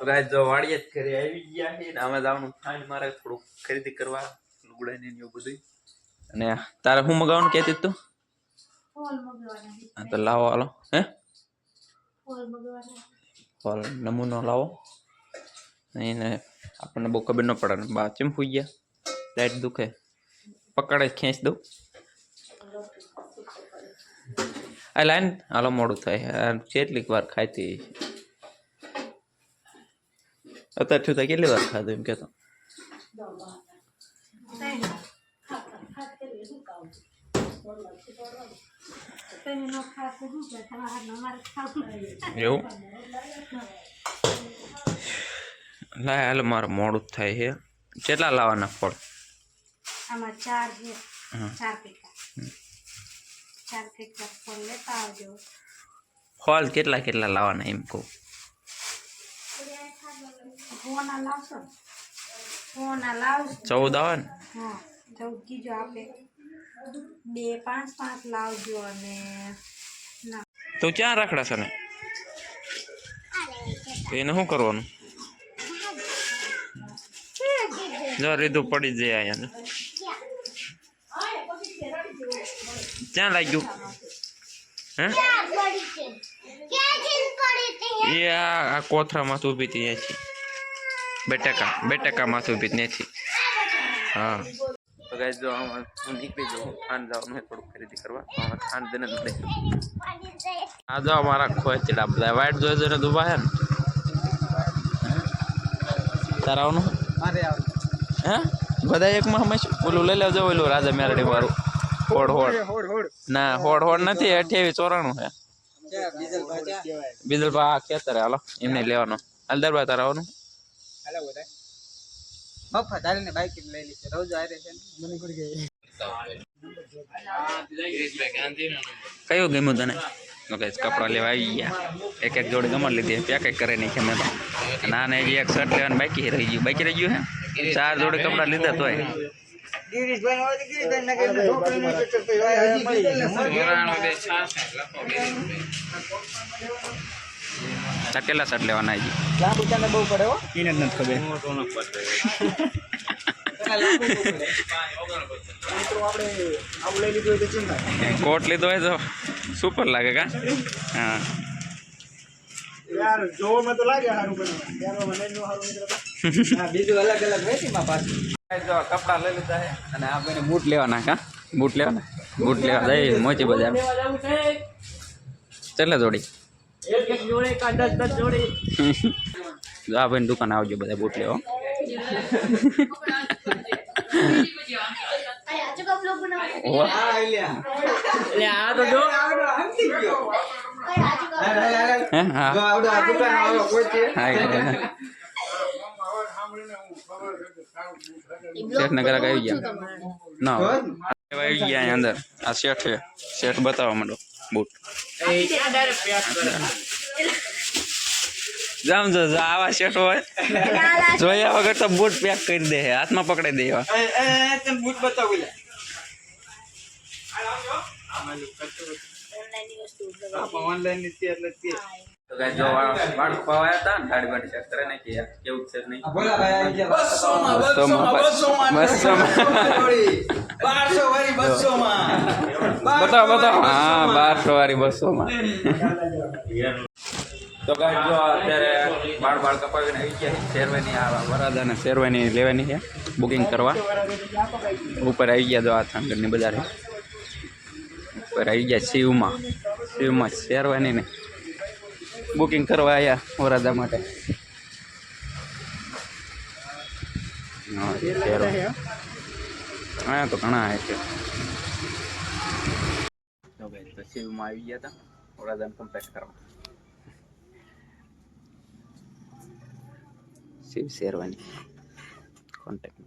ગાય જો વાડીએ જ ઘરે આવી ગયા છે ને અમે જવાનું થાય મારે થોડુંક ખરીદી કરવા લુગડા ને એવું બધું અને તારે શું મગાવવાનું કહેતી તું. હા તો લાવો હાલો. હે? ફોલ નમૂનો લાવો. એને આપણને બહુ ખબર ન પડે બા ચેમ ફૂઈ ગયા? લાઈટ દુખે. પકડે ખેંચ દઉં. આ લાઈન હાલો મોડું થાય. કેટલીક વાર ખાતી અત્યાર સુધી કેટલી વાર ખાધું એમ કહેતો તઈને ખાત ખાત કરી શું કામ તઈને નો ખાસ તો શું કે તમારા હાથમાં અમારે ખાવું એવું લાય હાલ મારે મોડું થાય છે કેટલા લાવવાના ફળ આમાં ચાર છે ચાર પીઠા ચાર પીઠા ફોન લેતા આવજો ફળ કેટલા કેટલા લાવવાના એમ કહું ફોના લાવશો ને? ફોના લાવશો ચૌદ આવે ને? હા ચૌદ કીજો આપે. બે પાંચ પાંચ લાવજો અને તો ક્યાં રાખડા છે ને? એને શું કરવાનું? જો રીધું પડી જાય અહીંયા. ક્યાં લાગ્યું? હે? એ આ આ કોથરામાં ઊભી હતી ત્યાંથી બેટકા બેટકા માથું ઊભી ત્યાંથી હા તો ગાઈસ જો આમાં હું નીકળી જાઉં ખાન જવાનું હોય થોડું ખરીદી કરવા તો આમાં ખાન દઈને જ લઈ આ જો અમારા ખોચડા બધા વાઈટ જોઈ જોઈને દુબા હે ને તારા આવનું મારે આવે હે બધા એકમાં હંમેશા ઓલું લઈ લેજો ઓલું રાજા મેરડી વાળું હોડ હોડ હોડ હોડ ના હોડ હોડ નથી અઠ્યાવીસ ચોરાણું હે ક્યાં ડીઝલ ભાજા બીજલ બા આ ખેતર હે, હાલો એમને લેવાનો હલદરબા તારા આવવાનું હાલો બધા. મફત હાલીને બાઈક લઈ લીધી. રોજ આરે છે મને કોઈ ગઈ કયું ગમ્યું તને? ઓકે કપડાં લેવા આવી ગયા. એક એક જોડી ગમણ લીધી. પેક એક કરે નહીં મેં તો. અને આને હજી એક શર્ટ લેવાનું બાકી રહી ગયું. બાકી રહી ગયું હે? ચાર જોડી કપડાં લીધા તોય. ગિરીશભાઈ ચાર કેટલા શર્ટ લેવાના હજી? લાંબુ તને બહુ પડે હો. એને જ નથી ખબર. આપણે કોટ લીધો હોય તો સુપર લાગે કા? હા. યાર જોવામાં તો લાગે સારું પણ પહેરવામાં નહીં નો સારું બીજું અલગ અલગ હોય પાછું. જો કપડાં લઈ લીધા છે અને આ ભાઈને બૂટ લેવાના કા? બૂટ લેવાના? બૂટ લેવા જઈ મોચી બજાર ચાલે જોડી. એક એક જોડે કા દસ દસ જોડે જો આ ભાઈની દુકાન આવજો બધા બૂટ લેવા ઓહ. હા લ્યા એટલે આ તો જો. આવડો હંતી ગયો હે હા. જો આવડો આ દુકાન વાળો કોઈ છે હા. એ બધા. શેઠ નગર આવી ગયા. ના હોય. આવી ગયા અહીંયા અંદર. આ શેઠ છે. શેઠ બતાવવા માંડો બૂટ જામ જો જો આવા શેઠ હોય. જોયા વગર તો બૂટ પેક કરી દે હાથમાં પકડી દે એવા. બૂટ એ તને બૂટ બતાવું લે. ઓનલાઈનની એટલે તો ગાય જો વાળ ખવાયા હતા ને દાઢી બાઢી ચેક કરે ને યાર કેવું છે નહીં? બોલા ભાઈ આવી ગયા. વાળી બતાવો બતાવો. હા વાળી માં તો જો અત્યારે બાળ બાળ કપાવીને આવી ગયા શેરવાની આ વરાદાને શેરવાની લેવાની છે. બુકિંગ કરવા. ઉપર આવી ગયા જો આ થાંગરની બજારે. ઉપર આવી ગયા શિવમાં. શિવમાં શેરવાની ને. બુકિંગ કરવા આવ્યા વરાદા માટે. હા, તો ઘણા છે. તો ભાઈ તો શિવમાં આવી ગયા હતા વડાદાન કમ્પ્લીટ કરવા. શિવ શેરવાની કોન્ટેક્ટ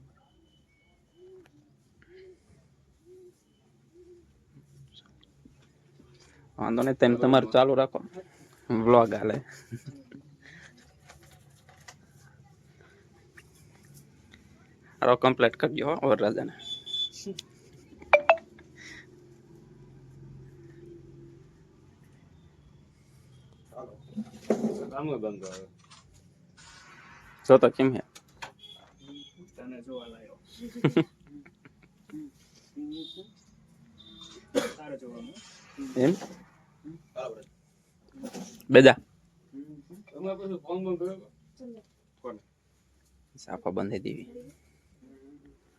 વાંધો નહીં તમે તમારું ચાલુ રાખો. વ્લોગ હાલે આરો કમ્પ્લીટ કરજો હો વરરાજાને જો તો કેમ હે તને જોવા લાયો એમ બેજા તમે પછી ફોન બંધ કર્યો કોને સાફા બંધી દેવી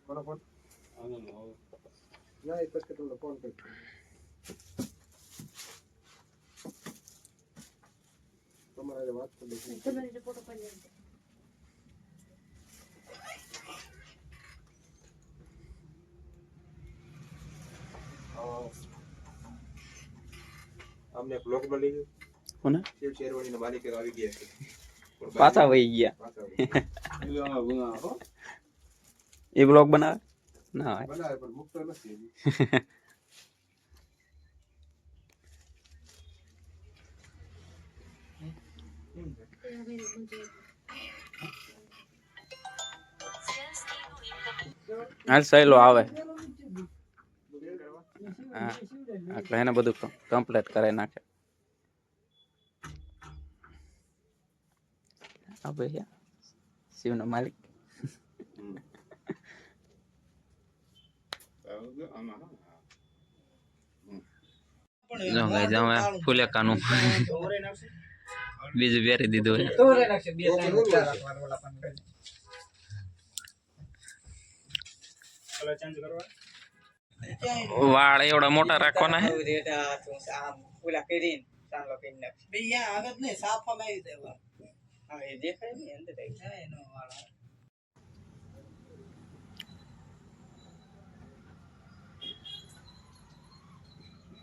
કોનો ફોન ના એક પછી તમને ફોન કરી તમારે આજે વાત કરી લઈશું. અમને બ્લોક મળી ગયો કોને શિવ શેરવાણીના માલિક આવી ગયા છે પણ પાછા વહી ગયા પાછા આવી ગુના ગુના હો એ બ્લોગ બનાવે ના હોય ગયા. બનાવે પણ મુકતો નથી હજી. હાલ સહેલો આવે હા એટલે એને બધું કમ્પ્લીટ કરાવી નાખે હા ભાઈ શિવનો માલિક જો ગાઈ જાવ ફુલેકાનું બીજું પહેરી દીધું છે. તો રે નાખશે બે ત્રણ ચાર વાર ઓલા પણ કરી કલર ચેન્જ કરવા વાળ એવડા મોટા રાખવાના હે ઓલા કરીને ચાલો કરી નાખશે બે યા આગળ ને સાફા માં આવી દેવા હા એ દેખાય ને અંદર દેખાય એનો વાળા.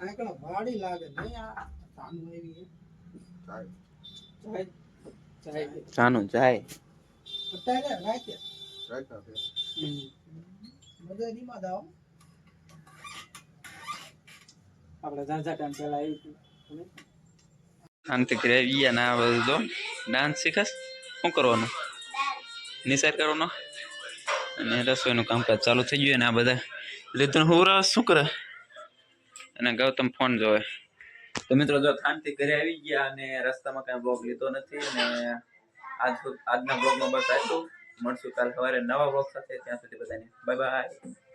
આકડા વાડી લાગે નહીં આ સાનું એવી થાય. જાય જાય જાનું જાય અત્યારે. બધા નીમાં દાવ. આપણે ઝાઝા ટાઈમ પહેલા આવી હતું શાંતિ કરી ગયા ના બધું તો ડાન્સ શીખસ શું કરવાનું? નિસાર કરવાનો? અને રસોઈનું કામકાજ ચાલુ થઈ ગયું ને આ બધા લીધું હું રસ શું કરે? અને ગૌતમ ફોન જોવે. તો મિત્રો, જો શાંતિ ઘરે આવી ગયા અને રસ્તામાં કાંઈ બ્લોગ લીધો નથી અને આજ આજના બ્લોગમાં બસ આટલું. મળશું કાલ સવારે નવા બ્લોગ સાથે. ત્યાં સુધી બધાને બાય